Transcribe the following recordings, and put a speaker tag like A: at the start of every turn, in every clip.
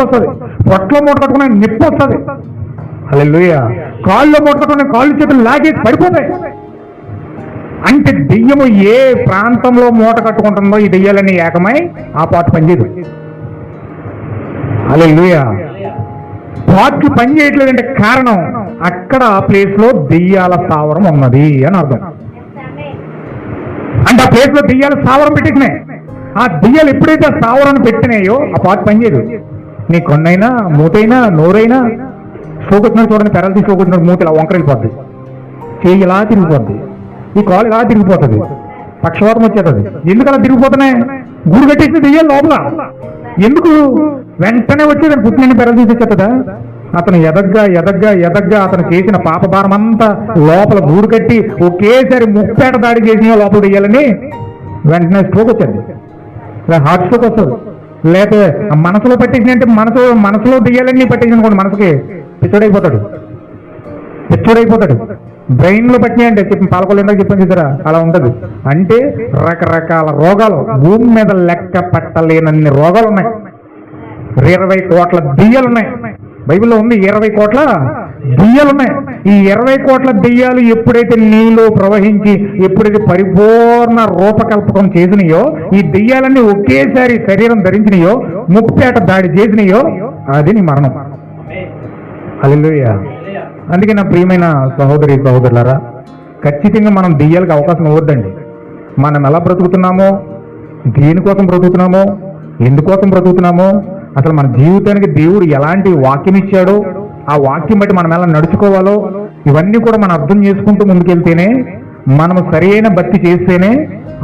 A: వస్తుంది. పొట్టలో మూట కట్టుకునే నొప్పి వస్తుంది. అలా కాళ్ళు మూట కట్టుకునే కాళ్ళు చేతులు లాగేసి పడిపోతాయి. అంటే దెయ్యము ఏ ప్రాంతంలో మూట కట్టుకుంటుందో ఈ దెయ్యాలన్నీ ఏకమై ఆ పాట పనిచేయదు. అలా పాటలు పని చేయట్లేదంటే కారణం అక్కడ ఆ ప్లేస్లో దెయ్యాల స్థావరం ఉన్నది అని అర్థం. అంటే ఆ ప్లేస్లో దెయ్యాల స్థావరం పెట్టేసినాయి. ఆ దెయ్యాలు ఎప్పుడైతే ఆ స్థావరాన్ని పెట్టినాయో ఆ పాట పనిచేయదు. నీ కొన్నైనా మూతైనా నోరైనా సోకొచ్చినాడు చూడండి పెరల్సి సోకొచ్చినాడు మూత ఇలా వంకరైపోద్ది చేయి ఇలా తిరిగిపోద్ది. ఈ కాలు ఇలా తిరిగిపోతుంది. పక్షవాతం వచ్చేస్తుంది ఎందుకు అలా తిరిగిపోతున్నాయి? గూడు కట్టేసిన దెయ్యాలు లోపల. ఎందుకు? వెంటనే వచ్చేది పుట్టిన పెరల్సి వచ్చేస్తుందా అతను ఎదగ్గా ఎదగ్గా ఎదగ్గా అతను చేసిన పాపభారం అంతా లోపల గూడు కట్టి ఒకేసారి ముప్పేట దాడి చేసిన లోపల దెయ్యాలని వెంటనే స్ట్రోక్ వచ్చేది. హార్ట్ స్ట్రోక్ వస్తుంది. లేకపోతే మనసులో పట్టేసినంటే మనసు మనసులో దెయ్యాలన్నీ పట్టేసినకోండి మనసుకి. పిచ్చోడైపోతాడు. పిచ్చోడైపోతాడు. బ్రెయిన్లో పట్టినాయి అంటే చెప్పి పాలకొల్లు ఎందుకు చెప్పాను చూసారా? అలా ఉండదు అంటే రకరకాల రోగాలు భూమి మీద లెక్క పట్టలేనన్ని రోగాలు ఉన్నాయి. ఇరవై కోట్ల దెయ్యాలు ఉన్నాయి. బైబిల్లో ఉంది ఇరవై కోట్ల దెయ్యాలు ఉన్నాయి ఈ ఇరవై కోట్ల దెయ్యాలు ఎప్పుడైతే నీలో ప్రవహించి ఎప్పుడైతే పరిపూర్ణ రూపకల్పకం చేసినాయో ఈ దెయ్యాలన్నీ ఒకేసారి శరీరం ధరించినాయో ముప్పేట దాడి చేసినాయో అది నీ మరణం. అల్లెలుయ్య అందుకే నా ప్రియమైన సహోదరి సహోదరులారా ఖచ్చితంగా మనం దెయ్యాలకు అవకాశం ఇవ్వద్దండి. మనం ఎలా బ్రతుకుతున్నామో దేనికోసం బ్రతుకుతున్నామో ఎందుకోసం బ్రతుకుతున్నామో అసలు మన జీవితానికి దేవుడు ఎలాంటి వాక్యం ఇచ్చాడో ఆ వాక్యం బట్టి మనం ఎలా నడుచుకోవాలో ఇవన్నీ కూడా మనం అర్థం చేసుకుంటూ ముందుకెళ్తేనే మనము సరైన భక్తి చేస్తేనే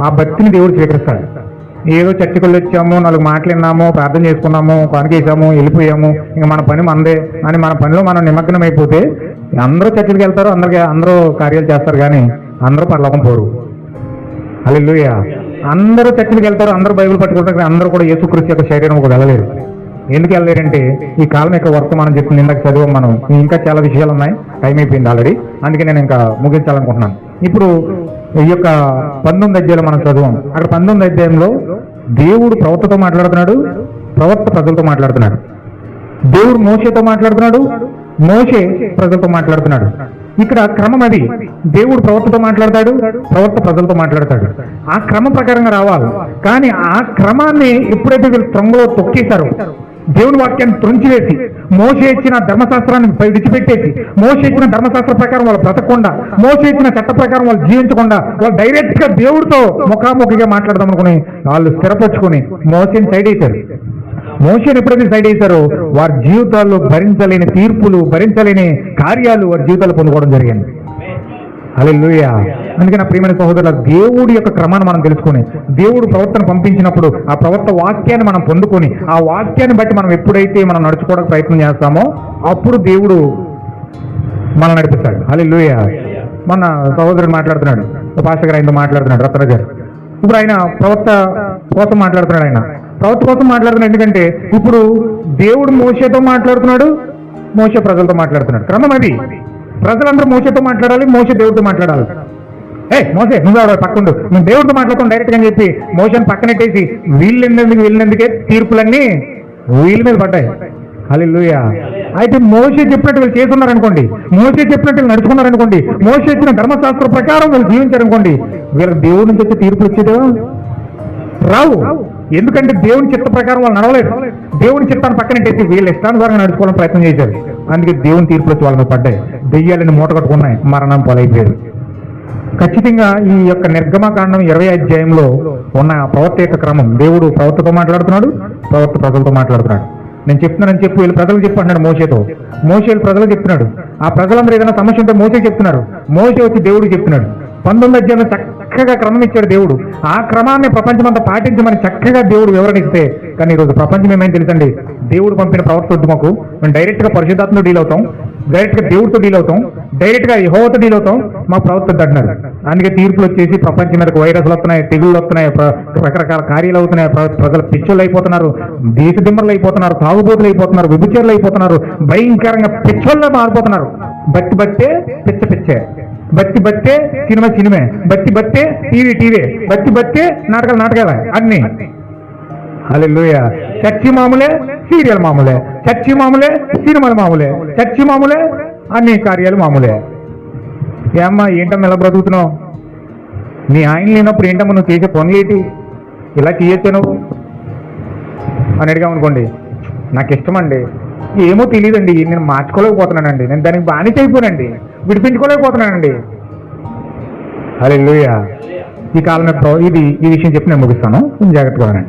A: ఆ భక్తిని దేవుడు స్వీకరిస్తాడు. ఏదో చర్చకులు వచ్చాము నాలుగు మాటలు విన్నాము ప్రార్థన చేసుకున్నాము కానుకేసాము వెళ్ళిపోయాము ఇంకా మన పని మనదే అని మన పనిలో మనం నిమగ్నం అయిపోతే అందరూ చర్చలకు వెళ్తారు అందరికీ అందరూ కార్యాలు చేస్తారు కానీ అందరూ పరలోకం పోరు. అల్లెలుయ అందరూ చర్చలకు వెళ్తారు అందరూ బైబిల్ పట్టుకుంటారు కానీ అందరూ కూడా యేసుక్రీస్తు యొక్క శరీరం కూడా వెళ్ళలేరు. ఎందుకు వెళ్ళలేరంటే ఈ కాలం యొక్క వర్తమానం చెప్పింది ఇందాక చదివాం మనం. ఇంకా చాలా విషయాలు ఉన్నాయి. టైం అయిపోయింది ఆల్రెడీ అందుకే నేను ఇంకా ముగించాలనుకుంటున్నాను. ఇప్పుడు ఈ యొక్క పంతొమ్మిది అధ్యాయంలో మనం చదువాం. అక్కడ పంతొమ్మిది అధ్యాయంలో దేవుడు ప్రవక్తతో మాట్లాడుతున్నాడు ప్రవక్త ప్రజలతో మాట్లాడుతున్నాడు. దేవుడు మోషేతో మాట్లాడుతున్నాడు మోషే ప్రజలతో మాట్లాడుతున్నాడు. ఇక్కడ క్రమం అది. దేవుడు ప్రవక్తతో మాట్లాడతాడు ప్రవక్త ప్రజలతో మాట్లాడతాడు. ఆ క్రమ ప్రకారంగా రావాలి. కానీ ఆ క్రమాన్ని ఎప్పుడైతే వీళ్ళు త్రొంగలో తొక్కేశారో దేవుని వాక్యాన్ని తృంచివేసి మోసే ఇచ్చిన ధర్మశాస్త్రాన్ని విడిచిపెట్టేసి మోసే ఇచ్చిన ధర్మశాస్త్ర ప్రకారం వాళ్ళు బ్రతకకుండా మోసే ఇచ్చిన చట్ట ప్రకారం వాళ్ళు జీవించకుండా వాళ్ళు డైరెక్ట్గా దేవుడితో ముఖాముఖిగా మాట్లాడదాం అనుకుని వాళ్ళు స్థిరపరచుకుని మోసేని సైడ్ వేశారు. మోషన్ ఎప్పుడైతే సైడ్ చేశారో వారి జీవితాల్లో భరించలేని తీర్పులు భరించలేని కార్యాలు వారి జీవితాలు పొందుకోవడం జరిగింది. అలెలుయ అందుకే నా ప్రియమైన సహోదరుల దేవుడి యొక్క క్రమాన్ని మనం తెలుసుకొని దేవుడు ప్రవర్తన పంపించినప్పుడు ఆ ప్రవర్త వాక్యాన్ని మనం పొందుకొని ఆ వాక్యాన్ని బట్టి మనం ఎప్పుడైతే మనం నడుచుకోవడానికి ప్రయత్నం చేస్తామో అప్పుడు దేవుడు మనం నడిపిస్తాడు. అలెలుయ మన సహోదరుడు మాట్లాడుతున్నాడు. ఓ పాస్టర్ గారు ఆయనతో మాట్లాడుతున్నాడు. రత్న గారు. ఇప్పుడు ఆయన ప్రవర్త కోసం మాట్లాడుతున్నాడు ఆయన. ప్రవర్త కోసం మాట్లాడుతున్నాడు ఎందుకంటే ఇప్పుడు దేవుడు మోసతో మాట్లాడుతున్నాడు మోస ప్రజలతో మాట్లాడుతున్నాడు. క్రమం అది. ప్రజలందరూ మోసతో మాట్లాడాలి మోస దేవుడితో మాట్లాడాలి. ఏ మోసే నువ్వు ఎవరో పక్కండు. నువ్వు దేవుడితో మాట్లాడతాం డైరెక్ట్గా అని చెప్పి మోషన్ పక్కనెట్టేసి వీళ్ళెందుకు వీళ్ళెందుకే తీర్పులన్నీ వీళ్ళ మీద పడ్డాయి. హల్లెలూయా. అయితే మోసే చెప్పినట్టు వీళ్ళు చేస్తున్నారనుకోండి మోసే చెప్పినట్టు వీళ్ళు నడుచుకున్నారనుకోండి మోసే ఇచ్చిన ధర్మశాస్త్ర ప్రకారం వీళ్ళు జీవించారనుకోండి వీళ్ళ దేవుడి నుంచి వచ్చి తీర్పులు వచ్చేదో రావు. ఎందుకంటే దేవుని చిత్త ప్రకారం వాళ్ళు నడవలేదు. దేవుని చిత్తాన్ని పక్కనట్టేసి వీళ్ళు ఇష్టానుసారంగా నడుచుకోవాలని ప్రయత్నం చేశారు. అందుకే దేవుని తీర్పులు వచ్చి వాళ్ళ మీద పడ్డాయి. దెయ్యాలని మూట కట్టుకున్నాయి. మరణం పాలైపోయారు. ఖచ్చితంగా ఈ యొక్క నిర్గమకాండం ఇరవై అధ్యాయంలో ఉన్న ప్రవర్త యొక్క క్రమం. దేవుడు ప్రవర్తతో మాట్లాడుతున్నాడు ప్రవర్త ప్రజలతో మాట్లాడుతున్నాడు. నేను చెప్తున్నానని చెప్పి వీళ్ళు ప్రజలు చెప్పి అన్నాడు మోసేతో మోసేలు ప్రజలు చెప్తున్నాడు. ఆ ప్రజలందరూ ఏదైనా సమస్య ఉంటే మోసే చెప్తున్నారు. మోసే వచ్చి దేవుడు చెప్తున్నాడు. పంతొమ్మిది అధ్యాయంలో చక్కగా క్రమం ఇచ్చాడు దేవుడు. ఆ క్రమాన్ని ప్రపంచమంతా పాటించమని చక్కగా దేవుడు వివరణ ఇస్తే కానీ ఈరోజు ప్రపంచం ఏమైంది తెలుసండి? దేవుడు పంపిన ప్రవర్త వద్దు మాకు. మేము డైరెక్ట్గా పరిశుద్ధాత్మతో డీల్ అవుతాం. డైరెక్ట్గా దేవుడితో డీల్ అవుతాం. డైరెక్ట్గా యహోవతో డీల్ అవుతాం. మా ప్రవర్త అంటున్నారు. అందుకే తీర్పులు వచ్చేసి ప్రపంచం మీదకి వైరస్లు వస్తున్నాయి తెగుళ్ళు వస్తున్నాయి రకరకాల కార్యాలు అవుతున్నాయి. ప్రజలు పిచ్చోళ్ళు అయిపోతున్నారు దేశ దిమ్మర్లు అయిపోతున్నారు తాగుబోతులు అయిపోతున్నారు విభుచర్లు అయిపోతున్నారు భయంకరంగా పిచ్చోళ్ళ మారిపోతున్నారు. బట్టి బట్టే పిచ్చ పిచ్చే. బట్టి బట్టే సినిమా సినిమే. బట్టి బట్టే టీవీ టీవీ. బట్టి బట్టే నాటకాలు నాటకాలే అన్ని. హల్లెలూయా. చర్చి మామూలే సీరియల్ మామూలే. చర్చి మామూలే సినిమాలు మామూలే. చర్చి మామూలే అన్ని కార్యాలు మామూలే. ఏమ్మా ఏంటమ్మా ఎలా బ్రతుకుతున్నావు? నీ ఆయన లేనప్పుడు ఏంటమ్మా నువ్వు చేసే పనులేటి ఇలా చేయొచ్చు నువ్వు? అని అడిగామనుకోండి నాకు ఇష్టమండి. ఏమో తెలియదండి నేను మార్చుకోలేకపోతున్నానండి. నేను దానికి బానిస అయిపోయానండి. విడిపించుకోలేకపోతున్నానండి. అరే ఈ కాలం ఇది ఈ విషయం చెప్పి నేను ముగిస్తాను. కొంచెం జాగ్రత్తగా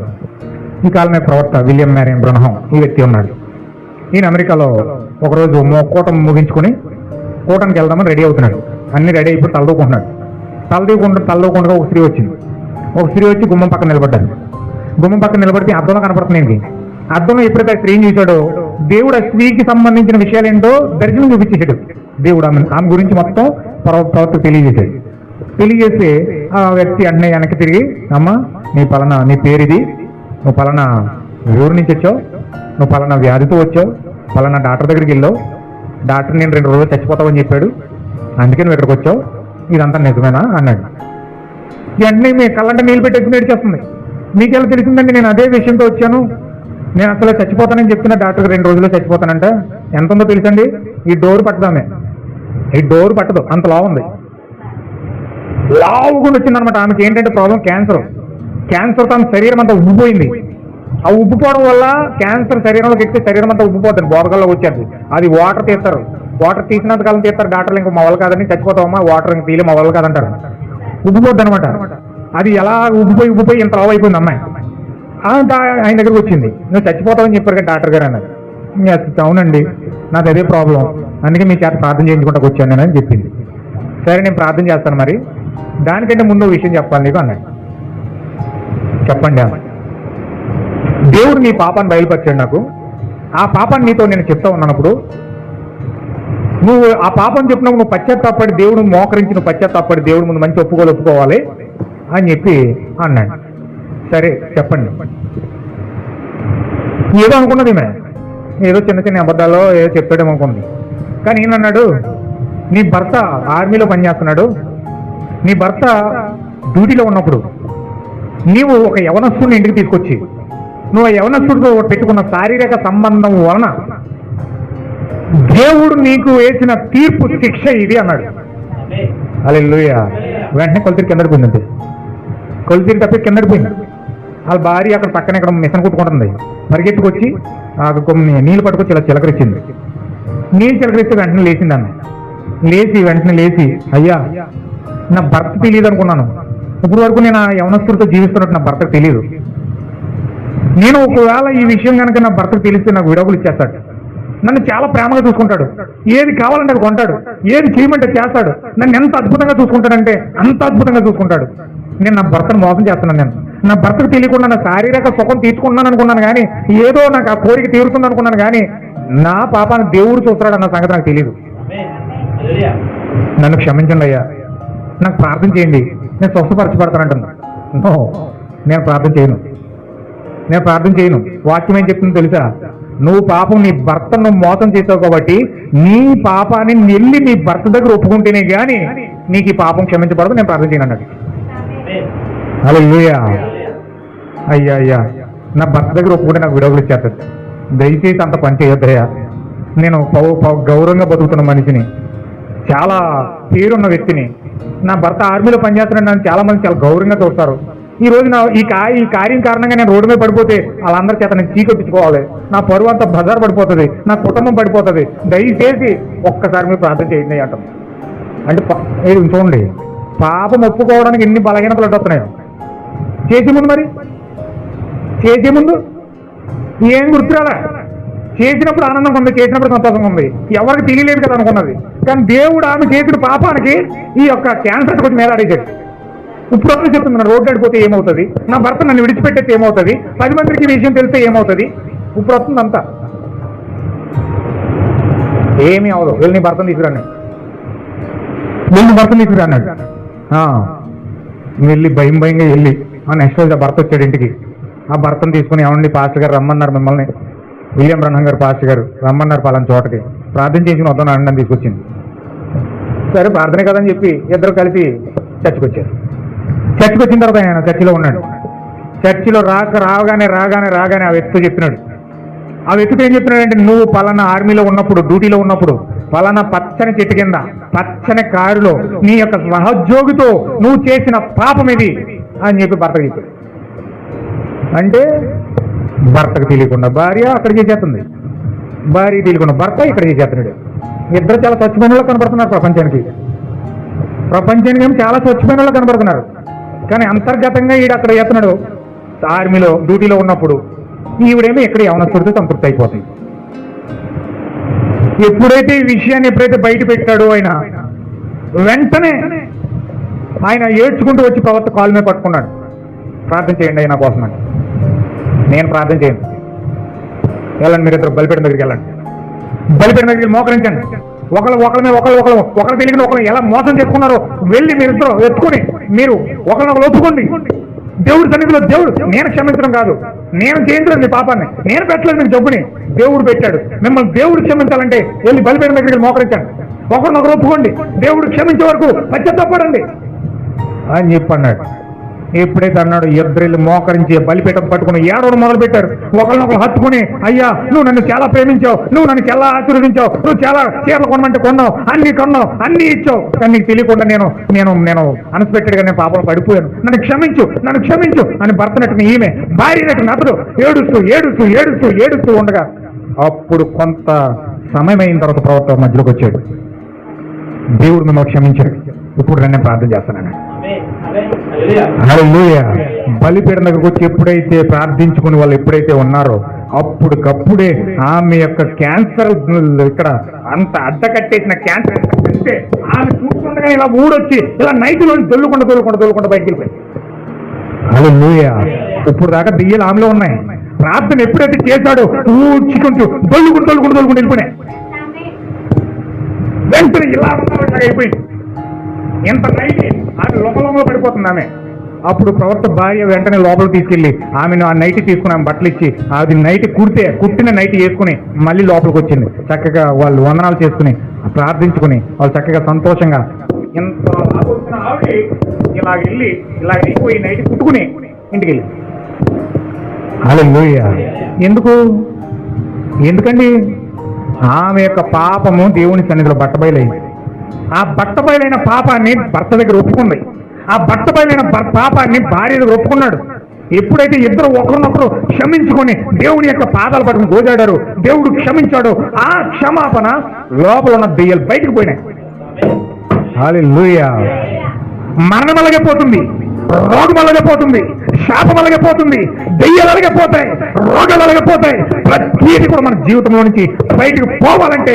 A: ఈ కాలమే ప్రవక్త విలియం మ్యారియన్ బ్రహ్మం ఈ వ్యక్తి ఉన్నాడు. ఈయన అమెరికాలో ఒకరోజు కూటం కూటమి ముగించుకొని కూటానికి వెళ్దామని రెడీ అవుతున్నాడు. అన్ని రెడీ అయిపోయి తలదూకుంటున్నాడు తలదూకుంటూ తలదూకుండగా ఒక స్త్రీ వచ్చింది. ఒక స్త్రీ వచ్చి గుమ్మం పక్కన నిలబడ్డాడు గుమ్మం పక్కన నిలబడితే అర్థంలో కనపడుతుంది అర్థంలో ఎప్పుడైతే స్త్రీ స్త్రీని చూశాడో దేవుడు ఆ స్త్రీకి సంబంధించిన విషయాలు ఏంటో దర్శనం చూపించేశాడు. దేవుడు ఆమె ఆమె గురించి మొత్తం ప్రవ- ప్రవర్త తెలియజేశాడు. తెలియజేసి ఆ వ్యక్తి అన్నయ్య వెనక్కి తిరిగి అమ్మ నీ పలానా నీ పేరు ఇది నువ్వు పలానా ఊరు నుంచి వచ్చావు? నువ్వు పలానా వ్యాధితో వచ్చావు? పలానా డాక్టర్ దగ్గరికి వెళ్ళావు? డాక్టర్ నేను రెండు రోజులు చచ్చిపోతావని చెప్పాడు. అందుకే నువ్వు ఇక్కడికి వచ్చావు? ఇదంతా నిజమేనా? అన్నాడు. వెంటనే మీ కళ్ళంటే నీళ్ళు పెట్టేసి నేర్చేస్తుంది మీకెలా తెలిసిందండి? నేను అదే విషయంతో వచ్చాను. నేను అసలు చచ్చిపోతానని చెప్తున్న డాక్టర్ రెండు రోజుల్లో చచ్చిపోతానంట. ఎంత ఉందో తెలుసండి? ఈ డోర్ పట్టదామే. ఈ డోర్ పట్టదు. అంత లావు ఉంది. లావుగా వచ్చిందనమాట. ఆమెకి ఏంటంటే ప్రాబ్లం? క్యాన్సర్. క్యాన్సర్ తన శరీరం అంతా ఉబ్బిపోయింది. ఆ ఉబ్బిపోవడం వల్ల క్యాన్సర్ శరీరంలోకి ఎక్కితే శరీరం అంతా ఉబ్బిపోతుంది బోధకల్లో వచ్చేది. అది వాటర్ తీస్తారు. వాటర్ తీసినంత కాలం తీస్తారు డాక్టర్లు ఇంకా మొదలు వాళ్ళు కాదని చచ్చిపోతామమ్మా వాటర్ ఇంక తీయలే మొదలు కాదంటారు. ఉబ్బిపోద్ది అనమాట అది ఎలా ఉబ్బిపోయి ఉబ్బిపోయి ఇంత లావు అయిపోయింది అమ్మాయి. ఆయన దగ్గరికి వచ్చింది. నువ్వు చచ్చిపోతావని చెప్పారు కదా డాక్టర్ గారు అన్నారు. అవునండి నాకు అదే ప్రాబ్లం. అందుకే మీ చేత ప్రార్థన చేయించుకుంటా వచ్చాను నేను అని చెప్పింది. సరే నేను ప్రార్థన చేస్తాను మరి. దానికంటే ముందు విషయం చెప్పాలి నీకు అన్నాడు. చెప్పండి. దేవుడు నీ పాపాన్ని బయలుపరిచాడు నాకు. ఆ పాపాన్ని నీతో నేను చెప్తా ఉన్నప్పుడు నువ్వు ఆ పాపం చెప్పినప్పుడు నువ్వు పశ్చాత్తాపడి దేవుడు మోకరించి నువ్వు పశ్చాత్తాపడి దేవుడు ముందు మంచి ఒప్పుకోలు ఒప్పుకోవాలి అని చెప్పి అన్నాడు. సరే చెప్పండి. ఏదో అనుకున్నది ఈమె. ఏదో చిన్న చిన్న అబద్ధాలు ఏదో చెప్పాడేమో అనుకుంది. కానీ ఏమన్నాడు నీ భర్త ఆర్మీలో పనిచేస్తున్నాడు. నీ భర్త డ్యూటీలో ఉన్నప్పుడు నీవు ఒక యవనస్తుని ఇంటికి తీసుకొచ్చి నువ్వు ఆ యవనస్తుడితో పెట్టుకున్న శారీరక సంబంధం వలన దేవుడు నీకు వేసిన తీర్పు శిక్ష ఇది అన్నాడు. అలెలుయ వెంటనే కొలితిరి కిందకి పోయిందండి కొలితిరి తప్పి కిందకి పోయింది. వాళ్ళ భార్య అక్కడ పక్కన ఇక్కడ మిషన్ కుట్టుకుంటుంది. పరిగెత్తుకొచ్చి కొన్ని నీళ్ళు పట్టుకొచ్చి ఇలా చిలకరించింది నీళ్ళు చిలకరిస్తే వెంటనే లేచింది అన్న లేచి వెంటనే లేచి అయ్యా నా భర్త తెలియదు అనుకున్నాను. ఇప్పుడు వరకు నేను ఆ యవనస్తుడితో జీవిస్తున్నట్టు నా భర్తకు తెలియదు నేను ఒకవేళ ఈ విషయం కనుక నా భర్తకు తెలిస్తే నాకు విడాకులు ఇచ్చేస్తాడు. నన్ను చాలా ప్రేమగా చూసుకుంటాడు. ఏది కావాలంటే అది కొంటాడు. ఏది చేయమంటే చేస్తాడు. నన్ను ఎంత అద్భుతంగా చూసుకుంటాడంటే అంత అద్భుతంగా చూసుకుంటాడు. నేను నా భర్తను మోసం చేస్తున్నాను నేను. నా భర్తకు తెలియకుండా నా శారీరక సుఖం తీర్చుకున్నాను అనుకున్నాను కానీ ఏదో నాకు ఆ కోరిక తీరుతుంది అనుకున్నాను కానీ నా పాపాన్ని దేవుడు చూస్తున్నాడు అన్న సంగతి నాకు తెలియదు నన్ను క్షమించండి అయ్యా. నాకు ప్రార్థన చేయండి. నేను స్వస్థపరచబడతానంటున్నా నో నేను ప్రార్థన చేయను. నేను ప్రార్థన చేయను. వాక్యం ఏం చెప్తుంది తెలుసా? నువ్వు పాపం నీ భర్తను నువ్వు మోసం చేసావు కాబట్టి నీ పాపాన్ని వెళ్ళి నీ భర్త దగ్గర ఒప్పుకుంటేనే కానీ నీకు ఈ పాపం క్షమించబడదు నేను ప్రార్థన చేయను అన్నాడు. అలా అయ్యా అయ్యా. నా భర్త దగ్గర ఒప్పుకుంటే నాకు విడుదల ఇచ్చేస్తుంది దయచేసి అంత పని చేయొద్దయ్యా. నేను పౌ- గౌరవంగా బతుకుతున్న మనిషిని. చాలా పేరున్న వ్యక్తిని. నా భర్త ఆర్మీలో పనిచేస్తున్నాడు నన్ను చాలా మంది చాలా గౌరవంగా చూస్తారు. ఈ రోజు నా ఈ కా ఈ కార్యం కారణంగా నేను రోడ్డు మీద పడిపోతే వాళ్ళందరి చేత నేను చీకొట్టించుకోవాలి నా పరువు అంతా బజార్ పడిపోతుంది నా కుటుంబం పడిపోతుంది. దయచేసి ఒక్కసారి మీరు ప్రార్థన చేయండి అంటాం. అంటే ప- చూడండి పాపం ఒప్పుకోవడానికి ఎన్ని బలహీనతలు అడ్డొస్తున్నాయో చేసే ముందు మరి? చేసే ముందు? ఏం గుర్తురాలా? చేసినప్పుడు ఆనందం ఉంది చేసినప్పుడు సంతోషం ఉంది. ఎవరికి తెలియలేదు కదా అనుకున్నది. కానీ దేవుడు ఆమె చేసిన పాపానికి ఈ యొక్క క్యాన్సర్ కొంచెం మీద అడిగాడు ఇప్పుడు అందరూ చెప్తుంది నా రోడ్డు అడిపోతే ఏమవుతుంది? నా భర్త నన్ను విడిచిపెట్టేస్తే ఏమవుతుంది? పది మందికి ఈ విషయం తెలిస్తే ఏమవుతుంది? ఇప్పుడు వస్తుంది అంతా. ఏమీ అవదు. వెళ్ళి నీ భర్తను తీసుకురాను వెళ్ళి భర్తను తీసుకురాన్నాడు ఆ, వెళ్ళి భయం భయంగా వెళ్ళి. ఆ నెక్స్ట్ రోజు ఆ భర్త వచ్చాడు ఇంటికి. ఆ భర్తను తీసుకుని ఏమండి పాస్టర్ గారు రమ్మన్నారు మిమ్మల్ని. విలియం బ్రహ్మం గారు పాస్టర్ గారు రమ్మన్నారు పలానా చోటకి. ప్రార్థన చేసి వద్దాం అన్నం తీసుకొచ్చింది. సరే ప్రార్థనే కదని చెప్పి ఇద్దరు కలిసి చర్చకు వచ్చారు చర్చకు వచ్చిన తర్వాత ఆయన చర్చిలో ఉన్నాడు. చర్చిలో రాక రాగానే రాగానే రాగానే ఆ వ్యక్తితో చెప్పినాడు. ఆ వ్యక్తితో ఏం చెప్పినాడంటే నువ్వు పలానా ఆర్మీలో ఉన్నప్పుడు డ్యూటీలో ఉన్నప్పుడు పలానా పచ్చని చెట్టు కింద పచ్చని కారులో నీ యొక్క సహోద్యోగితో నువ్వు చేసిన పాపం ఇది అని చెప్పి భర్త చెప్పాడు. అంటే భర్తకు తెలియకుండా భార్య అక్కడ చేసేస్తుంది భార్య తెలియకుండా భర్త ఇక్కడ చేసేస్తున్నాడు ఇద్దరు చాలా స్వచ్ఛమైన వాళ్ళు కనబడుతున్నారు ప్రపంచానికి. ప్రపంచానికి ఏమో చాలా స్వచ్ఛమైన వాళ్ళు కనబడుతున్నారు. కానీ అంతర్గతంగా ఈడు అక్కడ చేస్తున్నాడు. ఆర్మీలో డ్యూటీలో ఉన్నప్పుడు ఈవిడేమో ఇక్కడ యవనస్తుడితో సంతృప్తి అయిపోతుంది ఎప్పుడైతే ఈ విషయాన్ని ఎప్పుడైతే బయట పెట్టాడో ఆయన వెంటనే ఆయన ఏడ్చుకుంటూ వచ్చి ప్రవర్త కాలు మీద పట్టుకున్నాడు. ప్రార్థన చేయండి ఆయన కోసం నేను ప్రార్థన చేయను వెళ్ళండి మీరు ఇద్దరు బలిపేట దగ్గరికి వెళ్ళండి. బలిపేట దగ్గరికి మోకరించండి. ఒకళ్ళు ఒకరి మీద ఒకళ్ళు ఒకళ్ళు ఒకరు తెలియని ఒకరు ఎలా మోసం చేసుకున్నారో వెళ్ళి మీరిద్దరు ఎత్తుకుని మీరు ఒకరినొకరు ఒప్పుకోండి. దేవుడి సన్నిధిలో దేవుడు నేను క్షమించడం కాదు. నేను చేయించలేదు మీ పాపాన్ని. నేను పెట్టలేదు మీకు జబ్బుని. దేవుడు పెట్టాడు. మిమ్మల్ని దేవుడు క్షమించాలంటే వెళ్ళి బలిపేట దగ్గరికి మోకరించండి. ఒకరినొకరు ఒప్పుకోండి. దేవుడు క్షమించే వరకు పశ్చాత్తాపడండి అని చెప్పన్నాడు. ఎప్పుడైతే అన్నాడు ఇద్దరు మోకరించి బలిపీఠం పట్టుకుని ఏడవడం మొదలు పెట్టారు ఒకరినొకరు హత్తుకుని అయ్యా నువ్వు నన్ను చాలా ప్రేమించావు నువ్వు నన్ను చాలా ఆశీర్వదించావు నువ్వు చాలా చీరలు కొనమంటే కొన్నావు అన్ని కొన్నావు అన్ని ఇచ్చావు. కానీ నీకు తెలియకుండా నేను నేను నేను అన్స్పెక్టెడ్ నేను పాపం పడిపోయాను. నన్ను క్షమించు నన్ను క్షమించు అని భర్తనట్టున ఈమె భార్య నటుని అతడు ఏడుస్తూ ఏడుస్తూ ఏడుస్తూ ఏడుస్తూ ఉండగా అప్పుడు కొంత సమయం అయిన తర్వాత ప్రవర్తన మధ్యలోకి వచ్చాడు. దేవుడు మిమ్మల్ని క్షమించాడు. ఇప్పుడు నన్ను ప్రార్థన చేస్తానండి దగ్గరకు వచ్చి ఎప్పుడైతే ప్రార్థించుకుని వాళ్ళు ఎప్పుడైతే ఉన్నారో అప్పుడుకప్పుడే ఆమె యొక్క క్యాన్సర్ ఇక్కడ అంత అడ్డకట్టేసిన క్యాన్సర్ అంటే ఆమె చూస్తుండగా ఇలా ఊడొచ్చి ఇలా నైట్లో దొల్లుకుండా దొల్లుకుండా దొల్లుకుండా బయటికి వెళ్ళిపోయింది. హల్లెలూయా. ఇప్పుడు దాకా దెయ్యాలు ఆమెలో ఉన్నాయి. ప్రార్థన ఎప్పుడైతే చేశాడో ఊడ్చుకుంటూ దొల్లుకుంటూ దొల్లుకుంటూ దొల్లుకుంటూ వెళ్ళిపోయినాయి. వెంటనే ఇలా అయిపోయింది. ఎంత నైట్ ఆమె లోపలంలో పడిపోతుంది ఆమె. అప్పుడు ప్రవర్త భార్య వెంటనే లోపలికి తీసుకెళ్ళి ఆమెను ఆ నైట్ తీసుకుని ఆమె బట్టలు ఇచ్చి అది నైట్ కుడితే కుట్టిన నైట్ వేసుకుని మళ్ళీ లోపలికి వచ్చింది. చక్కగా వాళ్ళు వందనాలు చేసుకుని ప్రార్థించుకుని వాళ్ళు చక్కగా సంతోషంగా లాగొచ్చిన ఆవిడ ఇలా వెళ్ళి ఇలా వెళ్ళిపోయి నైట్ కుట్టుకుని ఇంటికి వెళ్ళి హల్లెలూయా. ఎందుకు? ఎందుకండి? ఆమె యొక్క పాపము దేవుని సన్నిధిలో బట్టబయలైంది. ఆ బట్టబయలైన పాపాన్ని భర్త దగ్గర ఒప్పుకుంది. ఆ బట్టబయలైన భర్- పాపాన్ని భార్య దగ్గర ఒప్పుకున్నాడు. ఎప్పుడైతే ఇద్దరు ఒకరినొకరు క్షమించుకొని దేవుని యొక్క పాదాలు పట్టుకుని గోజాడారు దేవుడు క్షమించాడు ఆ క్షమాపణ లోపల ఉన్న దెయ్యాలు బయటకు పోయినాయి. మరణం అలాగైపోతుంది రోగం అలాగైపోతుంది శాపం అలాగైపోతుంది దెయ్యాలు అలాగైపోతాయి రోగాలు అలాగైపోతాయి ప్రతిదీ కూడా మన జీవితంలో నుంచి బయటకు పోవాలంటే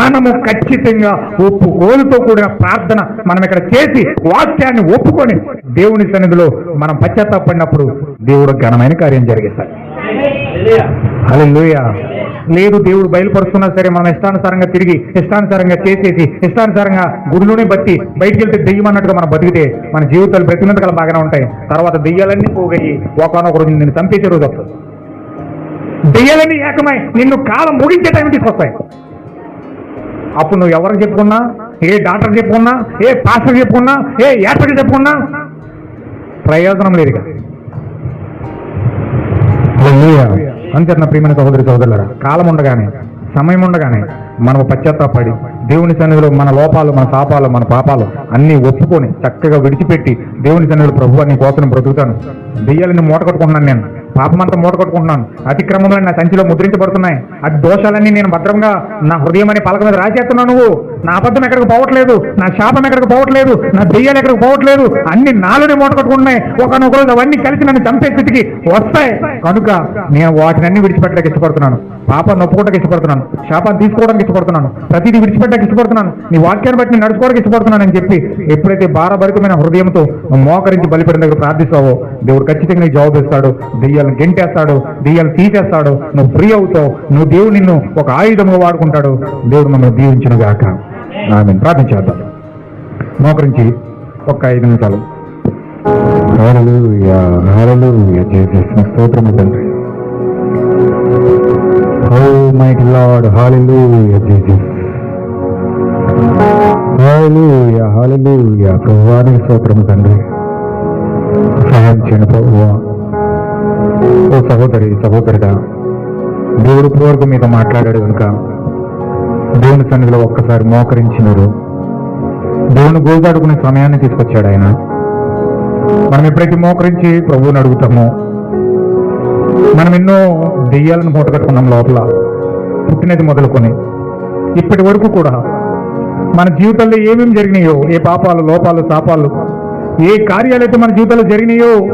A: మనము ఖచ్చితంగా ఒప్పుకోలుతో కూడిన ప్రార్థన మనం ఇక్కడ చేసి వాక్యాన్ని ఒప్పుకొని దేవుని సన్నిధిలో మనం పశ్చాత్తాపడినప్పుడు దేవుడు ఘనమైన కార్యం జరిగిస్తాడు. హల్లెలూయా లేదు దేవుడు బయలుపరుస్తున్నా సరే మనం ఇష్టానుసారంగా తిరిగి ఇష్టానుసారంగా చేసేసి ఇష్టానుసారంగా గుడిలోనే బట్టి బయటికి వెళ్తే దెయ్యం అన్నట్టుగా మనం బతికితే మన జీవితాలు బ్రతికినంతకాలం బాగానే ఉంటాయి. తర్వాత దెయ్యాలన్నీ పోగయి ఒకనొకరు నిన్ను చంపేసే రోజు వస్తుంది. దెయ్యాలన్నీ ఏకమై నిన్ను కాలం ముగించే టైం తీసుకొస్తాయి. అప్పుడు నువ్వు ఎవరికి చెప్పుకున్నా? ఏ డాక్టర్ చెప్పుకున్నా? ఏ పాస్టర్ చెప్పుకున్నా? ఏ యాత్రకు చెప్పుకున్నా? ప్రయోజనం లేదు ఇక ప్రియమైన సహోదరి సహోదరులరా కాలం ఉండగానే సమయం ఉండగానే మనం పశ్చాత్తాపడి దేవుని సన్నిధిలో మన లోపాలు మన పాపాలు మన పాపాలు అన్నీ ఒప్పుకొని చక్కగా విడిచిపెట్టి దేవుని సన్నిధిలో ప్రభు అని కోసం బ్రతుకుతాను. దెయ్యాలని మూట కట్టుకుంటున్నాను నేను. పాపమంతా మూట కొట్టుకుంటున్నాను. అతిక్రమంలో నా సంచిలో ముద్రించబడుతున్నాయి. అటు దోషాలన్నీ నేను భద్రంగా నా హృదయం అనే పలక మీద రాసేస్తున్నావు నువ్వు. నా అబద్ధం ఎక్కడికి పోవట్లేదు. నా శాపం ఎక్కడికి పోవట్లేదు. నా దెయ్యాలు ఎక్కడికి పోవట్లేదు. అన్ని నాలోనే మూట కట్టుకుంటున్నాయి. ఒకనొక రోజు అవన్నీ కలిసి నన్ను చంపే స్థితికి వస్తాయి. కనుక నేను వాటిని అన్ని విడిచిపెట్టడానికి ఇష్టపడుతున్నాను. పాప నొప్పుకోవడానికి ఇష్టపడుతున్నాను. శాపాన్ని తీసుకోవడానికి ఇష్టపడుతున్నాను. ప్రతిదీ విడిచిపెట్టడానికి ఇష్టపడుతున్నాను. నీ వాక్యాన్ని బట్టి నేను నడుచుకోవడానికి ఇష్టపడుతున్నాను అని చెప్పి ఎప్పుడైతే భారభరికమైన హృదయంతో మోకరించి బలిపడిన దగ్గర ప్రార్థిస్తావో దేవుడు ఖచ్చితంగా నీకు జవాబు ఇస్తాడు. దెయ్యాలను గెంటేస్తాడు దెయ్యాలు తీసేస్తాడు. నువ్వు ఫ్రీ అవుతావు. నువ్వు దేవుడు నిన్ను ఒక ఆయుధంగా వాడుకుంటాడు. దేవుడు మమ్మల్ని దీవించిన గాక. ఆమె ప్రార్థించేద్దాం మోకరించి ఒక్క ఐదు నిమిషాలు. స్తోత్రము తండ్రి. ఓ mighty lord hallelujah Jesus hallelujah hallelujah ప్రభువానికి స్తోత్రము తండ్రి. సహాయం చేయను ప్రభువా ఓ సహోదరి సహోదరుడా దేవుడు ఇప్పటివరకు మీద మాట్లాడాడు కనుక దేవుని సన్నిధిలో ఒక్కసారి మోకరించినారు. దేవుని గోదాడుకునే సమయాన్ని తీసుకొచ్చాడు ఆయన. మనం ఎప్పుడైతే మోకరించి ప్రభువుని అడుగుతామో మనం ఎన్నో దెయ్యాలను మూట కట్టుకున్నాం లోపల పుట్టినది మొదలుకొని. ఇప్పటి వరకు కూడా మన జీవితంలో ఏమేమి జరిగినాయో ఏ పాపాలు లోపాలు శాపాలు ఏ కార్యాలైతే మన జీవితంలో జరిగినాయో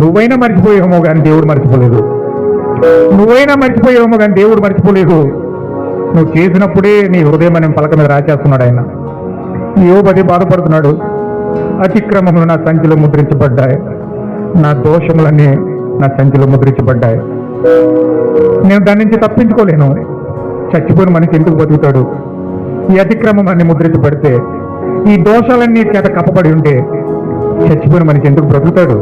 A: నువ్వైనా మర్చిపోయామో కానీ దేవుడు మర్చిపోలేదు. నువ్వైనా మర్చిపోయామో కానీ దేవుడు మర్చిపోలేదు. నువ్వు చేసినప్పుడే నీ హృదయం అనే పలక మీద రాచేస్తున్నాడు ఆయన. యోబది బాధపడుతున్నాడు. అతిక్రమములు నా సంచిలో ముద్రించబడ్డాయి. నా దోషములన్నీ నా సంచిలో ముద్రించబడ్డాయి. నేను దాని నుంచి తప్పించుకోలేను. చచ్చిపోయిన మనిషి ఎందుకు బతుకుతాడు? ఈ అతిక్రమం అన్ని ముద్రించబడితే ఈ దోషాలన్నీ చేత కప్పబడి ఉంటే చచ్చిపోయిన మనిషి ఎందుకు బ్రతుకుతాడు?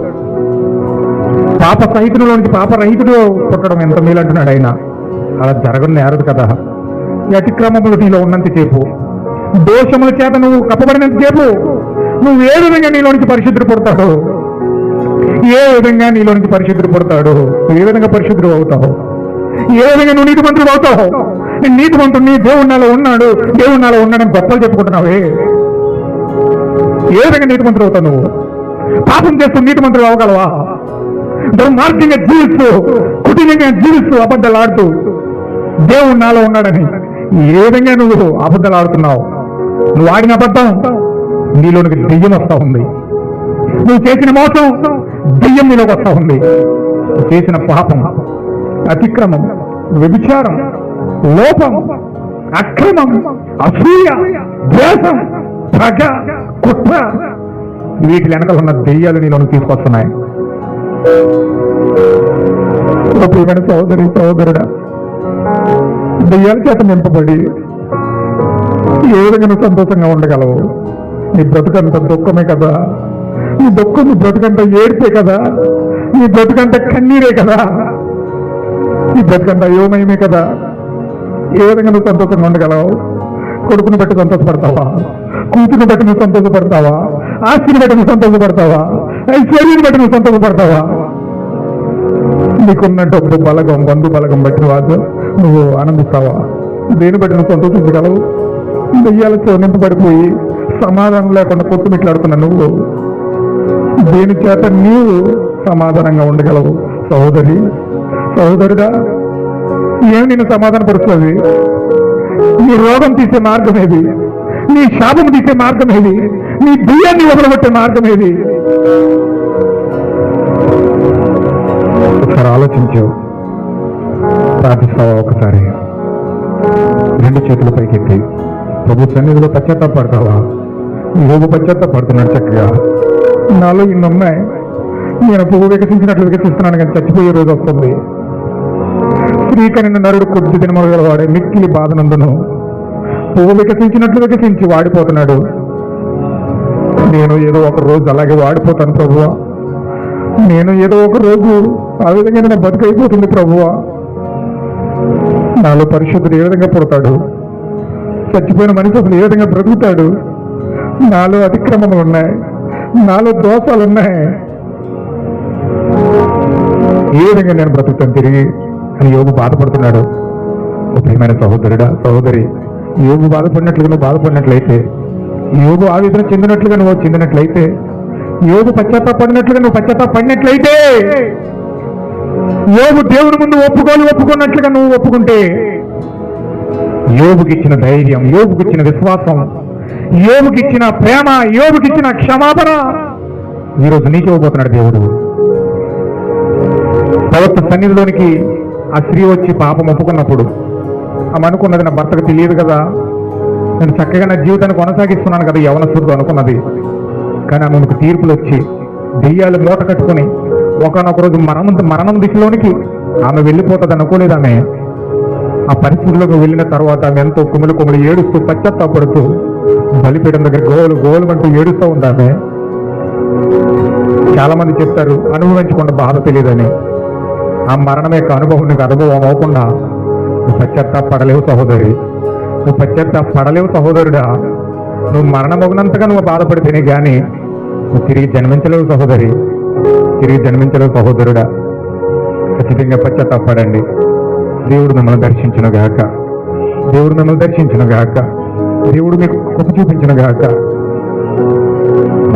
A: పాప సహితులోనికి పాప రహితుడు పుట్టడం ఎంత మేలంటున్నాడు ఆయన? అలా జరగడం నేరదు కదా. ఈ అతిక్రమములు నీలో ఉన్నంత చేపు దోషముల చేత నువ్వు కప్పబడినంత చేపు నువ్వు ఏడు నీలోంచి నీలో పుడతాడు? ఏ విధంగా నీలోనికి నుంచి పరిశుద్ధుడు పుడతాడు? ఏ విధంగా పరిశుద్ధుడు అవుతావు? ఏ విధంగా నువ్వు నీతిమంతుడు అవుతావు? నేను నీతిమంతుడిని మంత్రుని దేవుడి నాలో ఉన్నాడు దేవుడి నాలో ఉన్నాడని గొప్పలు చెప్పుకుంటున్నావే. ఏ విధంగా నీతిమంతుడు అవుతావు నువ్వు? పాపం చేస్తూ నీతిమంతుడు మంత్రులు అవ్వగలవా దుర్మార్గంగా జీవిస్తూ కుటుంబంగా జీవిస్తూ అబద్ధాలు ఆడుతూ దేవుడు నాలో ఉన్నాడని ఏ విధంగా నువ్వు అబద్ధాలు ఆడుతున్నావు నువ్వు ఆడిన అబద్ధం నీలోనికి దెయ్యం వస్తా ఉంది. నువ్వు చేసిన మోసం దెయ్యం నీలోకి వస్తూ ఉంది. చేసిన పాపం అతిక్రమం వ్యభిచారం లోపం అక్రమం అసూయ ద్వేషం పగ కుట్ర వీటి వెనకలు ఉన్న దెయ్యాలు నీలోని తీసుకొస్తున్నాయి. ఓ ప్రియమైన సహోదరుడా దెయ్యాల చేత నింపబడి ఏ విధంగా సంతోషంగా ఉండగలవు. నీ బ్రతుకంత దుఃఖమే కదా. ఈ దుఃఖం నీ బ్రతుకంత ఏడ్పే కదా ఈ బ్రతుకంత కన్నీరే కదా ఈ బ్రతుకంత అయోమయమే కదా. ఏ విధంగా నువ్వు సంతోషంగా ఉండగలవు? కొడుకుని బట్టి సంతోషపడతావా? కూతురు బట్టి నువ్వు సంతోషపడతావా? ఆస్తిని బట్టి నువ్వు సంతోషపడతావా? ఐశ్వర్యం బట్టి నువ్వు సంతోషపడతావా? నీకున్న డబ్బు బలగం బంధు బలగం బట్టి వాదు నువ్వు ఆనందిస్తావా? దేని బట్టి నువ్వు సంతోషించగలవు? దెయ్యాలతో నింపబడిపోయి సమాధానం లేకుండా కొట్టుమిట్లాడుతున్న నువ్వు దేని చేత నీవు సమాధానంగా ఉండగలవు? సహోదరి సహోదరుడా ఏమి నేను సమాధానపరుస్తుంది? నీ రోగం తీసే మార్గం ఏది? నీ శాపం తీసే మార్గం ఏది? నీ బియ్యాన్ని వదలబట్టే మార్గం ఏది? ఒకసారి ఆలోచించావు ప్రార్థిస్తావా ఒకసారి? రెండు చేతుల పైకెత్తి. ప్రభు సన్నిధిలో పశ్చాత్తాపడతావా నువ్వు పశ్చాత్తాపడుతున్నాడు చక్కగా. నాలో ఇన్ని ఉన్నాయి నేను పువ్వు వికసించినట్లు వికసిస్తున్నాను కానీ చచ్చిపోయే రోజు వస్తుంది. స్త్రీకరిన నరుడు కొద్ది దినములు గలవాడే మిక్కిలి బాధనందును. పువ్వు వికసించినట్లు వికసించి వాడిపోతున్నాడు. నేను ఏదో ఒక రోజు అలాగే వాడిపోతాను ప్రభువా. నేను ఏదో ఒక రోజు ఆ విధంగా నా బతుకైపోతుంది ప్రభువా. నాలో పరిశుద్ధుడు ఏ విధంగా పుడతాడు? చచ్చిపోయిన మనిషి అసలు ఏ విధంగా బ్రతుకుతాడు? నాలో అతిక్రమములు ఉన్నాయి. నాలో దోషాలు ఉన్నాయి ఏ విధంగా నేను బ్రతుకుతాను తిరిగి? అని యోగు బాధపడుతున్నాడు. ప్రియమైన సహోదరుడా సహోదరి యోగు బాధపడినట్లుగా నువ్వు బాధపడినట్లయితే యోగు ఆవేదన చెందినట్లుగా నువ్వు చెందినట్లయితే యోగు పశ్చాత్తాపడినట్లుగా నువ్వు పశ్చాత్తాపడినట్లయితే యోగు దేవుడి ముందు ఒప్పుకోలు ఒప్పుకున్నట్లుగా నువ్వు ఒప్పుకుంటే యోగుకిచ్చిన ధైర్యం యోగుకిచ్చిన విశ్వాసం యోగుకిచ్చిన ప్రేమ యోగుకిచ్చిన క్షమాపణ. ఈరోజు నీకివ్వబోతున్నాడు దేవుడు. ప్రవక్త సన్నిధిలోనికి ఆ స్త్రీ వచ్చి పాపం ఒప్పుకున్నప్పుడు ఆమె అనుకున్నది నా భర్తకు తెలియదు కదా. నేను చక్కగా నా జీవితాన్ని కొనసాగిస్తున్నాను కదా యవనస్తుడు అనుకున్నది. కానీ ఆమెకు తీర్పులు వచ్చి దెయ్యాలు మూట కట్టుకుని ఒకనొక రోజు మరణం మరణం దిశలోనికి ఆమె వెళ్ళిపోతుంది అనుకోలేదు ఆమె. ఆ పరిస్థితుల్లోకి వెళ్ళిన తర్వాత ఆమె ఎంతో కుమిలి కుమిలి ఏడుస్తూ పశ్చాత్తాపడుతూ బలిపీఠం దగ్గర గోలు గోలు అంటూ ఏడుస్తూ ఉందామే చాలా మంది చెప్తారు అనుభవించకుండా బాధ తెలియదని. ఆ మరణం యొక్క అనుభవం నీకు అనుభవం అవ్వకుండా నువ్వు పశ్చాత్తాపడలేవు సహోదరి. నువ్వు పశ్చాత్తాపడలేవు సహోదరుడా. నువ్వు మరణమగినంతగా నువ్వు బాధపడితేనే కానీ నువ్వు తిరిగి జన్మించలేవు సహోదరి. తిరిగి జన్మించలేవు సహోదరుడా. ఖచ్చితంగా పశ్చాత్తాపడండి. దేవుడు మిమ్మల్ని దర్శించిన గాక దేవుడు మిమ్మల్ని దర్శించిన గాక దేవుడు మీకు కృప చూపించిన గాక.